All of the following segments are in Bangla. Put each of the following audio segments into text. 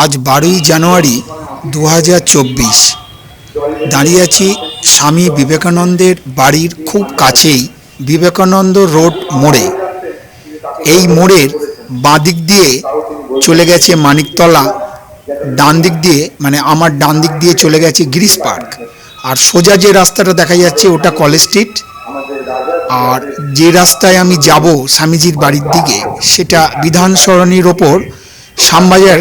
আজ বারোই জানুয়ারি দু হাজার চব্বিশ। দাঁড়িয়ে আছি স্বামী বিবেকানন্দের বাড়ির খুব কাছেই বিবেকানন্দ রোড মোড়ে। এই মোড়ের বাঁ দিক দিয়ে চলে গেছে মানিকতলা ডান দিক দিয়ে মানে আমার ডান দিক দিয়ে চলে গেছে গিরিশ পার্ক। আর সোজা যে রাস্তাটা দেখা যাচ্ছে ওটা কলেজ স্ট্রিট। আর যে রাস্তায় আমি যাব স্বামীজির বাড়ির দিকে, সেটা বিধান সরণির ওপর শ্যামবাজার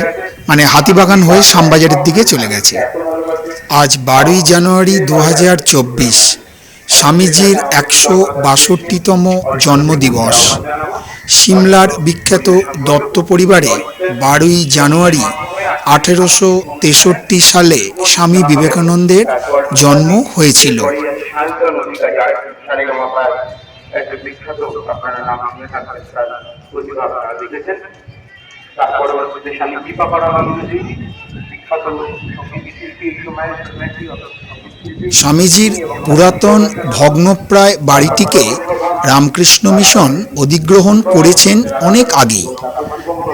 মানে হাতিবাগান হয়ে শ্যামবাজারের দিকে চলে গেছে। আজ বারোই জানুয়ারি দু হাজার চব্বিশ, স্বামীজির একশো বাষট্টিতম জন্মদিবস। সিমলার বিখ্যাত দত্ত পরিবারে বারোই জানুয়ারি আঠেরোশো তেষট্টি সালে স্বামী বিবেকানন্দের জন্ম হয়েছিল। বিখ্যাত আপনারা নাম স্বামীজির পুরাতন ভগ্নপ্রায় বাড়িটিকে রামকৃষ্ণ মিশন অধিগ্রহণ করেছেন অনেক আগেই।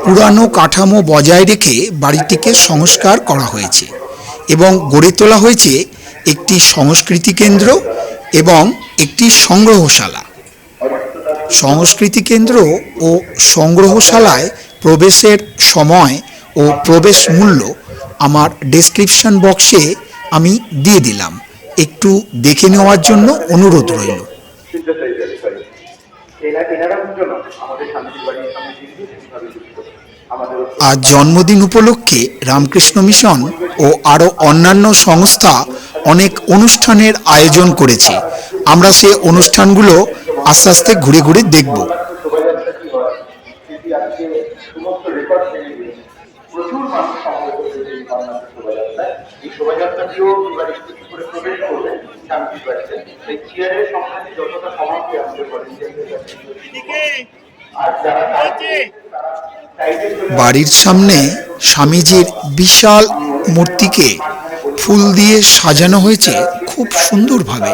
পুরানো কাঠামো বজায় রেখে বাড়িটিকে সংস্কার করা হয়েছে এবং গড়ে তোলা হয়েছে একটি সংস্কৃতি কেন্দ্র এবং একটি সংগ্রহশালা। সংস্কৃতি কেন্দ্র ও সংগ্রহশালায় প্রবেশের সময় ও প্রবেশ মূল্য আমার ডেসক্রিপশন বক্সে আমি দিয়ে দিলাম। একটু দেখে নেওয়ার জন্য অনুরোধ রইল। আজ জন্মদিন উপলক্ষে রামকৃষ্ণ মিশন ও আরও অন্যান্য সংস্থা অনেক অনুষ্ঠানের আয়োজন করেছে। আমরা সে অনুষ্ঠানগুলো আস্তে আস্তে ঘুরে ঘুরে দেখব। বাড়ির সামনে স্বামীজির বিশাল মূর্তিকে ফুল দিয়ে সাজানো হয়েছে খুব সুন্দরভাবে।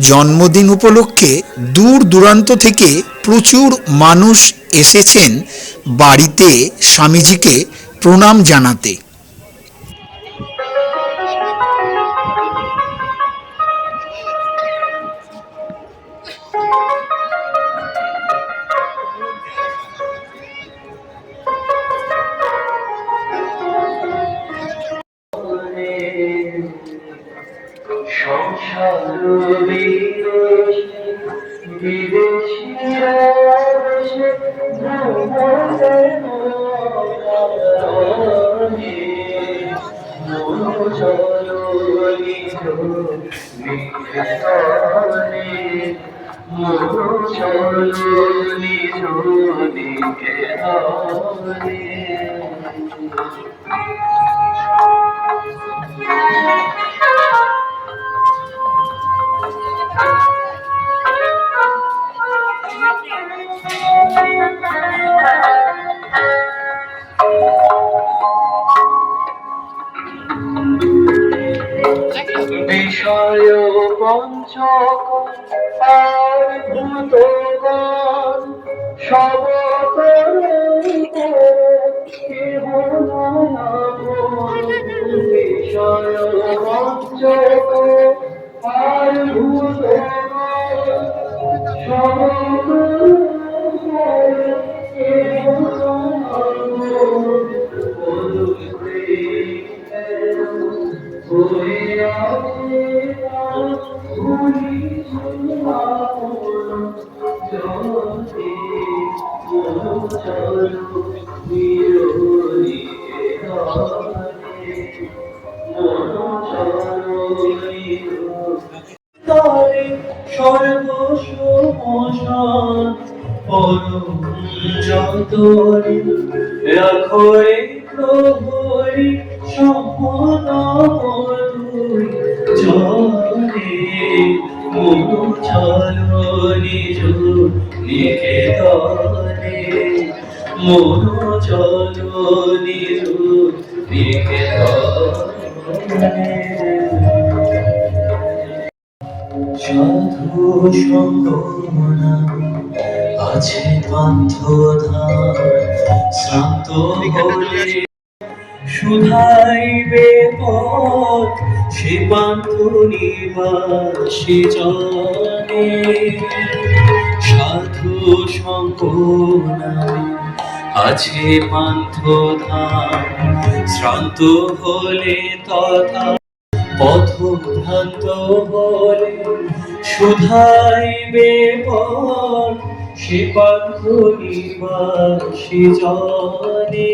জন্মদিন উপলক্ষে দূর দূরান্ত থেকে প্রচুর মানুষ এসেছেন বাড়িতে স্বামীজিকে প্রণাম জানাতে। নিকেতনে মনোচলিত কে বিষয় পঞ্চক আর ভূতগণ সবতরিতে তরে সর্বসমশান পরম যতরে রাখো রে প্রহরী সম্পদ মধুর জলে মন চলো নিজ নিকেতনে মন চলো নিজ নিকেতনে। সাধু আছে পান্থ ধার শান্ত হলে শুধাইবে পথ সে পান্থ নিবাসী জনে সাধু সঙ্গ আছে পান্থ ধার শ্রান্ত হলে তথা পথভ্রান্ত বলে শুধাইবে পর সে পান্থ নিবাসী জনে।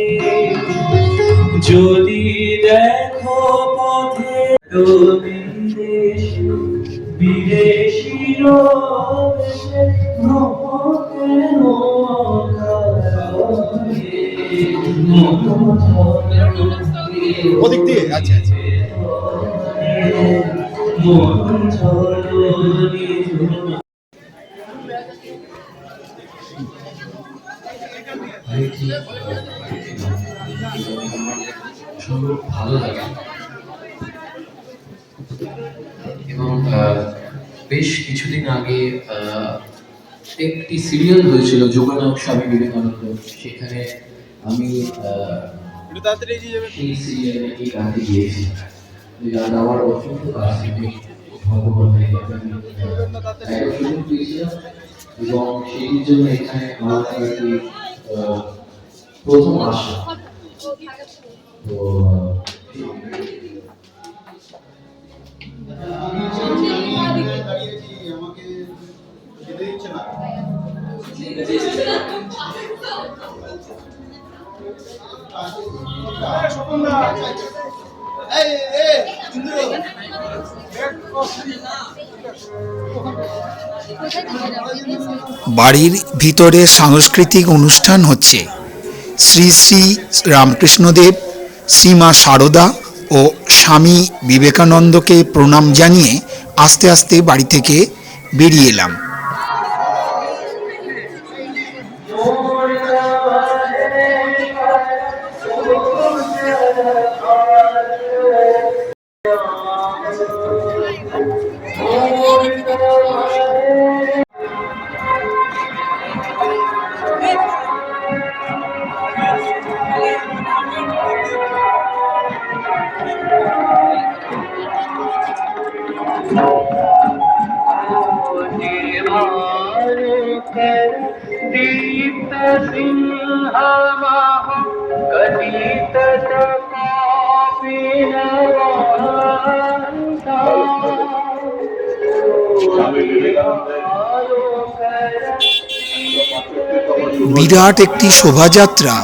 যদি দেখো পথে বিদেশি ওদিক দিয়ে আচ্ছা আচ্ছা। ভালো লাগে এবং বেশ কিছুদিন আগে একটি সিরিয়াল হয়েছিল যোগানায়ক স্বামী বিবেকানন্দ। সেখানে আমি সেই সিরিয়ালে এই গানটি গিয়েছি গান আমার অত্যন্ত কাছে ভগবানের আমি আহ, একটা সুযোগ পেয়েছিলাম এবং সেইটির জন্য এখানে আমার একটি আহ, প্রথম আসা তো বাড়ির ভিতরে সাংস্কৃতিক অনুষ্ঠান হচ্ছে। শ্রী শ্রী রামকৃষ্ণদেব, শ্রীমা সারদা ও স্বামী বিবেকানন্দকে প্রণাম জানিয়ে আস্তে আস্তে বাড়ি থেকে বেরিয়ে এলাম। दीप्त सिंहमः कथित বিরাট একটি শোভাযাত্রা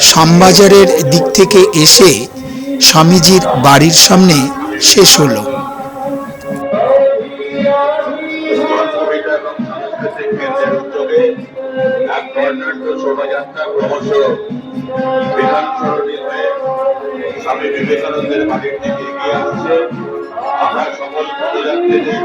শ্যামবাজারের দিক থেকে এসে স্বামীজির বাড়ির সামনে শেষ হলো বিবেকানন্দের বাড়ির দিকে এগিয়ে আসছে। আমরা সকল পদযাত্রীদের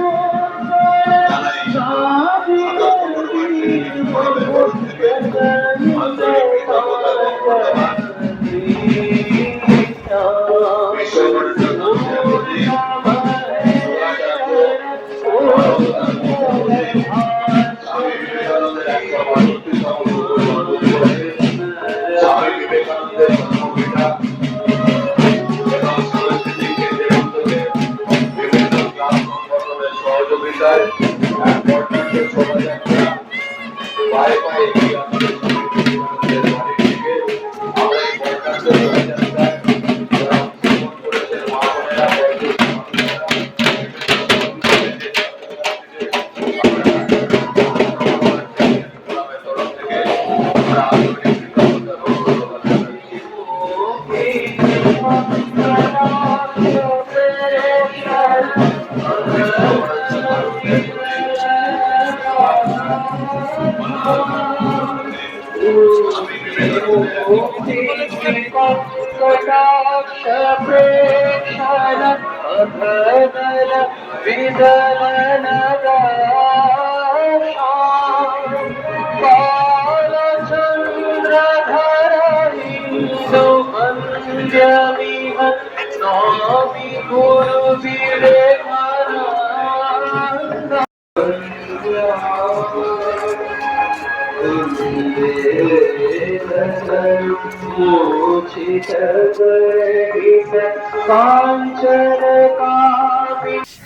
Jami Hat Nami Guru Vire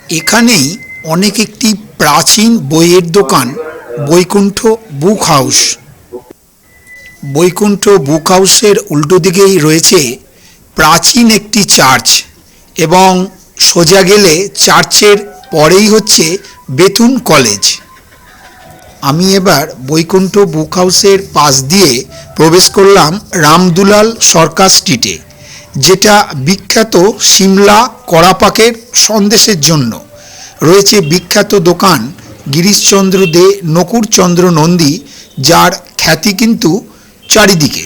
এখানেই অনেক একটি প্রাচীন বইয়ের দোকান, Baikuntha book house. Baikuntha book হাউসের উল্টো দিকেই রয়েছে প্রাচীন একটি চার্চ এবং সোজা গেলে চার্চের পরেই হচ্ছে বেতুন কলেজ। আমি এবার বৈকুণ্ঠ বুক হাউসের পাশ দিয়ে প্রবেশ করলাম রামদুলাল সরকার স্ট্রিটে, যেটা বিখ্যাত সিমলা কড়াপাকের সন্দেশের জন্য। রয়েছে বিখ্যাত দোকান গিরিশচন্দ্র দে নকুরচন্দ্র নন্দী, যার খ্যাতি কিন্তু চারিদিকে।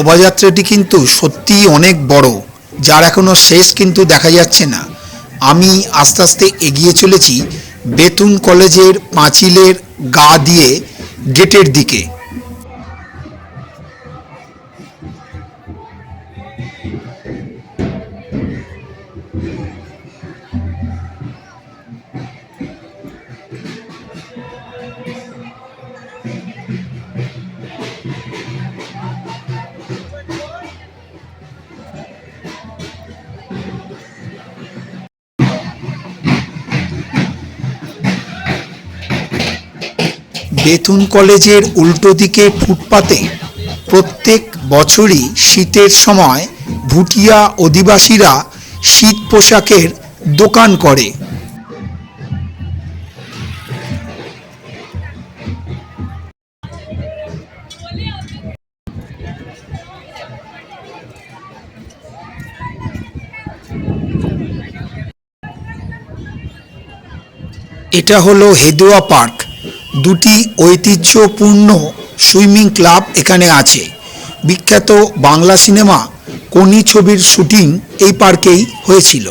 শোভাযাত্রাটি কিন্তু সত্যিই অনেক বড়, যার এখনও শেষ কিন্তু দেখা যাচ্ছে না। আমি আস্তে আস্তে এগিয়ে চলেছি বেতুন কলেজের পাঁচিলের গা দিয়ে গেটের দিকে। বেতুন কলেজের উল্টো দিকে ফুটপাতে প্রত্যেক বছরই শীতের সময় ভুটিয়া অধিবাসীরা শীত পোশাকের দোকান করে। এটা হলো হেদুয়া পার্ক। দুটি ঐতিহ্যপূর্ণ সুইমিং ক্লাব এখানে আছে। বিখ্যাত বাংলা সিনেমা কোনি ছবির শুটিং এই পার্কেই হয়েছিল।